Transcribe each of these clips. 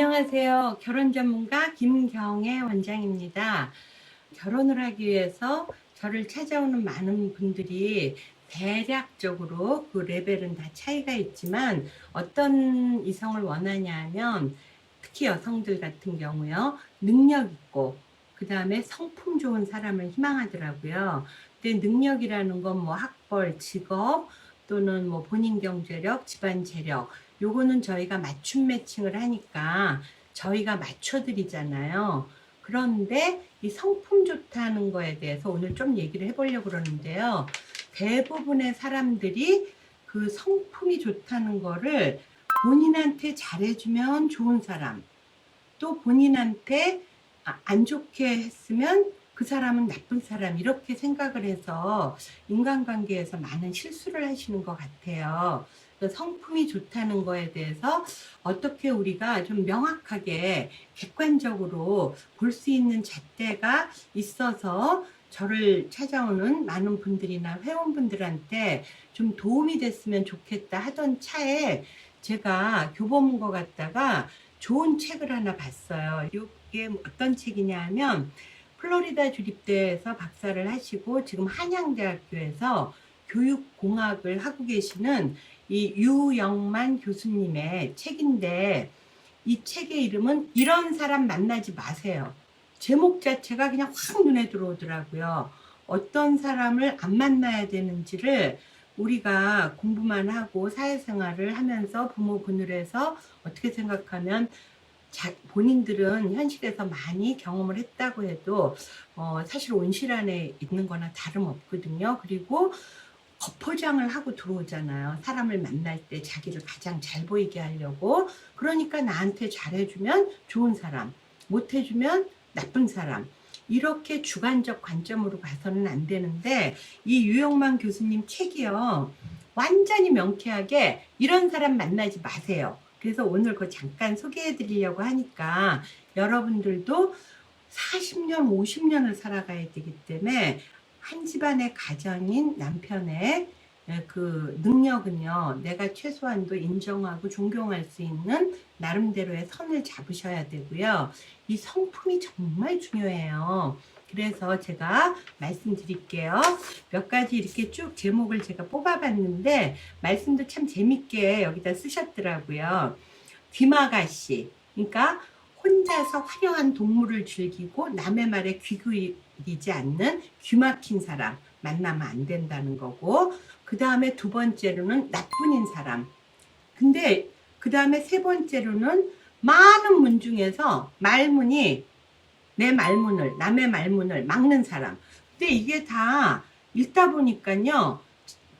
안녕하세요. 결혼 전문가 김경애 원장입니다. 결혼을 하기 위해서 저를 찾아오는 많은 분들이 대략적으로 그 레벨은 다 차이가 있지만 어떤 이성을 원하냐 하면 특히 여성들 같은 경우요. 능력 있고 그 다음에 성품 좋은 사람을 희망하더라고요. 근데 능력이라는 건 뭐 학벌, 직업 또는 뭐 본인 경제력, 집안 재력 요거는 저희가 맞춤 매칭을 하니까 저희가 맞춰드리잖아요. 그런데 이 성품 좋다는 거에 대해서 오늘 좀 얘기를 해보려고 그러는데요. 대부분의 사람들이 그 성품이 좋다는 거를 본인한테 잘해주면 좋은 사람, 또 본인한테 아, 안 좋게 했으면 그 사람은 나쁜 사람, 이렇게 생각을 해서 인간관계에서 많은 실수를 하시는 것 같아요. 그 성품이 좋다는 거에 대해서 어떻게 우리가 좀 명확하게 객관적으로 볼 수 있는 잣대가 있어서 저를 찾아오는 많은 분들이나 회원분들한테 좀 도움이 됐으면 좋겠다 하던 차에 제가 교보문고 갔다가 좋은 책을 하나 봤어요. 이게 어떤 책이냐 하면 플로리다 주립대에서 박사를 하시고 지금 한양대학교에서 교육공학을 하고 계시는 이 유영만 교수님의 책인데 이 책의 이름은 이런 사람 만나지 마세요. 제목 자체가 그냥 확 눈에 들어오더라고요. 어떤 사람을 안 만나야 되는지를 우리가 공부만 하고 사회생활을 하면서 부모 분을해서 어떻게 생각하면 자, 본인들은 현실에서 많이 경험을 했다고 해도 어, 사실 온실 안에 있는 거나 다름없거든요. 그리고 겉포장을 하고 들어오잖아요. 사람을 만날 때 자기를 가장 잘 보이게 하려고. 그러니까 나한테 잘해주면 좋은 사람, 못해주면 나쁜 사람. 이렇게 주관적 관점으로 봐서는 안 되는데, 이 유영만 교수님 책이요. 완전히 명쾌하게 이런 사람 만나지 마세요. 그래서 오늘 그 잠깐 소개해 드리려고 하니까 여러분들도 40년, 50년을 살아가야 되기 때문에 한 집안의 가정인 남편의 그 능력은요, 내가 최소한도 인정하고 존경할 수 있는 나름대로의 선을 잡으셔야 되고요. 이 성품이 정말 중요해요. 그래서 제가 말씀드릴게요. 몇 가지 이렇게 쭉 제목을 제가 뽑아봤는데, 말씀도 참 재밌게 여기다 쓰셨더라고요. 귀마가씨. 그러니까 혼자서 화려한 동물을 즐기고 남의 말에 귀기이지 않는 귀막힌 사람 만나면 안 된다는 거고 그 다음에 두 번째로는 나뿐인 사람. 근데 그 다음에 세 번째로는 많은 문 중에서 말문이 내 말문을 남의 말문을 막는 사람. 근데 이게 다 읽다 보니까요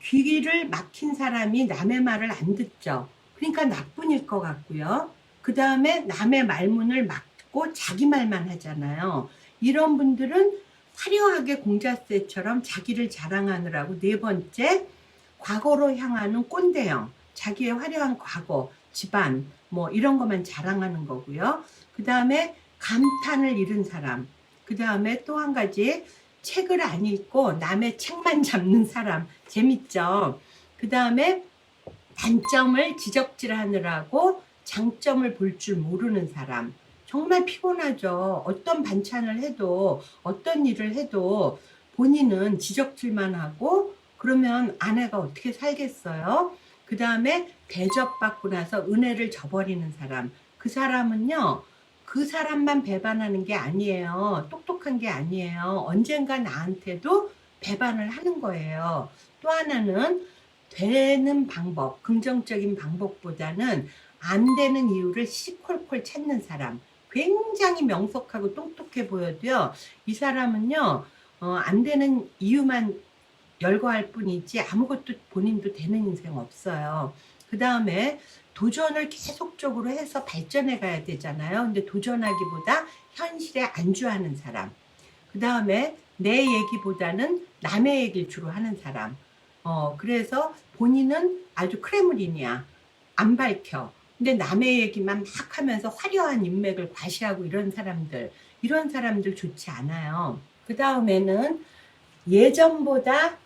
귀를 막힌 사람이 남의 말을 안 듣죠. 그러니까 나뿐일 것 같고요 그 다음에 남의 말문을 막고 자기 말만 하잖아요. 이런 분들은 화려하게 공자세처럼 자기를 자랑하느라고 네 번째 과거로 향하는 꼰대형 자기의 화려한 과거 집안 뭐 이런 것만 자랑하는 거고요. 그 다음에 감탄을 잃은 사람 그 다음에 또 한 가지 책을 안 읽고 남의 책만 잡는 사람 재밌죠. 그 다음에 단점을 지적질하느라고 장점을 볼 줄 모르는 사람. 정말 피곤하죠. 어떤 반찬을 해도, 어떤 일을 해도 본인은 지적질만 하고, 그러면 아내가 어떻게 살겠어요? 그 다음에 대접받고 나서 은혜를 저버리는 사람. 그 사람은요, 그 사람만 배반하는 게 아니에요. 똑똑한 게 아니에요. 언젠가 나한테도 배반을 하는 거예요. 또 하나는 되는 방법, 긍정적인 방법보다는 안 되는 이유를 시콜콜 찾는 사람. 굉장히 명석하고 똑똑해 보여도요, 이 사람은요, 어, 안 되는 이유만 열거할 뿐이지 아무것도 본인도 되는 인생 없어요. 그 다음에 도전을 계속적으로 해서 발전해 가야 되잖아요. 근데 도전하기보다 현실에 안주하는 사람. 그 다음에 내 얘기보다는 남의 얘기를 주로 하는 사람. 어, 그래서 본인은 아주 크레물린이야. 안 밝혀. 근데 남의 얘기만 막 하면서 화려한 인맥을 과시하고 이런 사람들, 이런 사람들 좋지 않아요. 그 다음에는 예전보다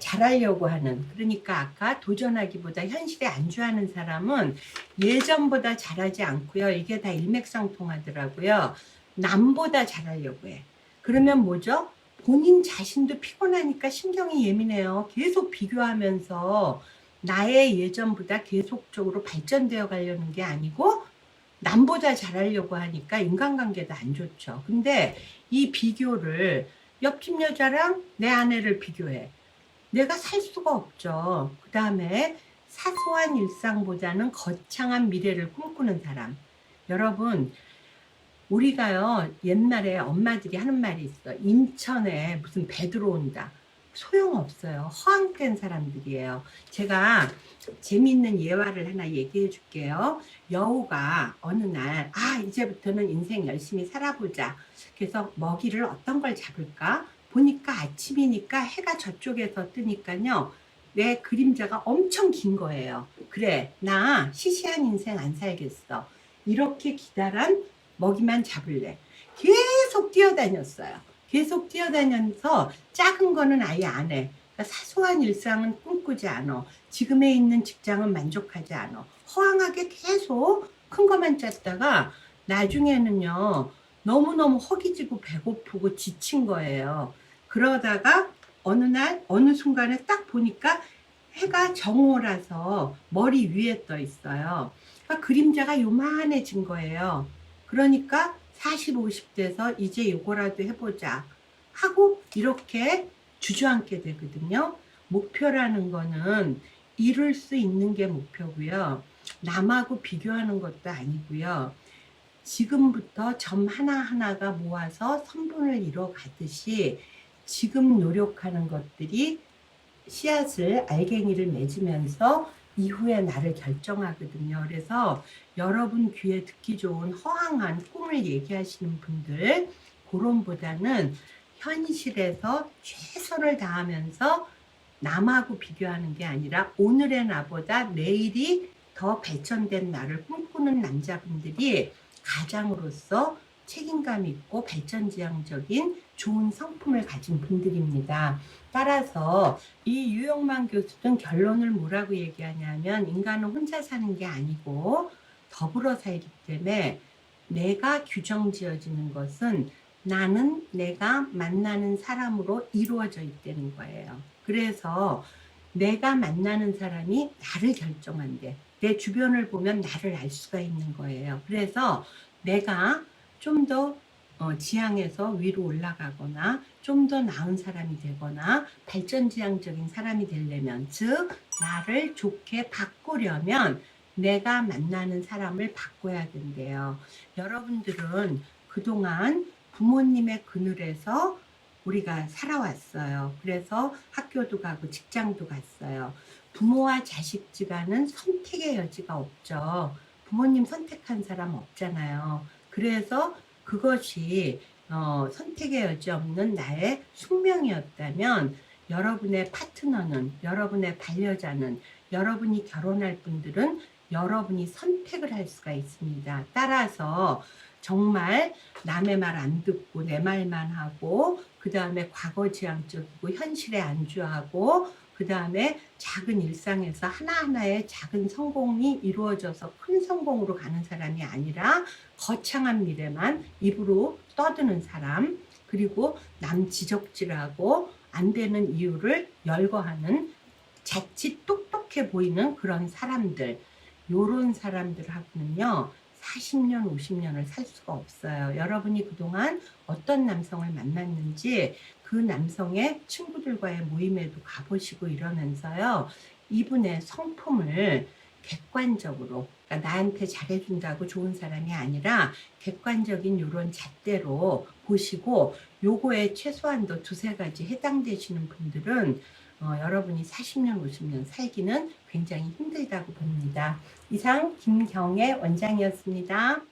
잘하려고 하는 그러니까 아까 도전하기보다 현실에 안주하는 사람은 예전보다 잘하지 않고요. 이게 다 일맥상통하더라고요. 남보다 잘하려고 해. 그러면 뭐죠? 본인 자신도 피곤하니까 신경이 예민해요. 계속 비교하면서 나의 예전보다 계속적으로 발전되어 가려는 게 아니고 남보다 잘하려고 하니까 인간관계도 안 좋죠. 근데 이 비교를 옆집 여자랑 내 아내를 비교해. 내가 살 수가 없죠. 그 다음에 사소한 일상보다는 거창한 미래를 꿈꾸는 사람. 여러분, 우리가요, 옛날에 엄마들이 하는 말이 있어. 인천에 무슨 배 들어온다. 소용없어요. 허황된 사람들이에요. 제가 재미있는 예화를 하나 얘기해 줄게요. 여우가 어느 날, 아, 이제부터는 인생 열심히 살아보자. 그래서 먹이를 어떤 걸 잡을까? 보니까 아침이니까 해가 저쪽에서 뜨니까요. 내 그림자가 엄청 긴 거예요. 그래, 나 시시한 인생 안 살겠어. 이렇게 기다란 먹이만 잡을래. 계속 뛰어다녔어요. 계속 뛰어다녀서 작은 거는 아예 안 해. 그러니까 사소한 일상은 꿈꾸지 않아. 지금에 있는 직장은 만족하지 않아. 허황하게 계속 큰 것만 짰다가 나중에는요, 너무너무 허기지고 배고프고 지친 거예요. 그러다가 어느 날, 어느 순간에 딱 보니까 해가 정오라서 머리 위에 떠 있어요. 그러니까 그림자가 요만해진 거예요. 그러니까 40, 50대에서 이제 요거라도 해보자 하고 이렇게 주저앉게 되거든요. 목표라는 거는 이룰 수 있는 게 목표고요. 남하고 비교하는 것도 아니고요. 지금부터 점 하나하나가 모아서 선분을 이뤄 가듯이 지금 노력하는 것들이 씨앗을 알갱이를 맺으면서 이후에 나를 결정하거든요. 그래서 여러분 귀에 듣기 좋은 허황한 꿈을 얘기하시는 분들 그런보다는 현실에서 최선을 다하면서 남하고 비교하는 게 아니라 오늘의 나보다 내일이 더 배천된 나를 꿈꾸는 남자분들이 가장으로서 책임감 있고 발전지향적인 좋은 성품을 가진 분들입니다. 따라서 이 유영만 교수는 결론을 뭐라고 얘기하냐면 인간은 혼자 사는 게 아니고 더불어 살기 때문에 내가 규정 지어지는 것은 나는 내가 만나는 사람으로 이루어져 있다는 거예요. 그래서 내가 만나는 사람이 나를 결정한대. 내 주변을 보면 나를 알 수가 있는 거예요. 그래서 내가 좀더 어, 지향에서 위로 올라가거나 좀 더 나은 사람이 되거나 발전지향적인 사람이 되려면 즉 나를 좋게 바꾸려면 내가 만나는 사람을 바꿔야 된대요. 여러분들은 그동안 부모님의 그늘에서 우리가 살아왔어요. 그래서 학교도 가고 직장도 갔어요. 부모와 자식 지간은 선택의 여지가 없죠. 부모님 선택한 사람 없잖아요. 그래서 그것이 어, 선택의 여지 없는 나의 숙명이었다면 여러분의 파트너는 여러분의 반려자는 여러분이 결혼할 분들은 여러분이 선택을 할 수가 있습니다. 따라서 정말 남의 말 안 듣고 내 말만 하고 그 다음에 과거 지향적이고 현실에 안주하고 그 다음에 작은 일상에서 하나하나의 작은 성공이 이루어져서 큰 성공으로 가는 사람이 아니라 거창한 미래만 입으로 떠드는 사람 그리고 남 지적질하고 안 되는 이유를 열거하는 자칫 똑똑해 보이는 그런 사람들 요런 사람들하고는요 40년, 50년을 살 수가 없어요. 여러분이 그동안 어떤 남성을 만났는지 그 남성의 친구들과의 모임에도 가보시고 이러면서요. 이분의 성품을 객관적으로 그러니까 나한테 잘해준다고 좋은 사람이 아니라 객관적인 이런 잣대로 보시고 요거에 최소한도 두세 가지 해당되시는 분들은 어, 여러분이 40년, 50년 살기는 굉장히 힘들다고 봅니다. 이상 김경애 원장이었습니다.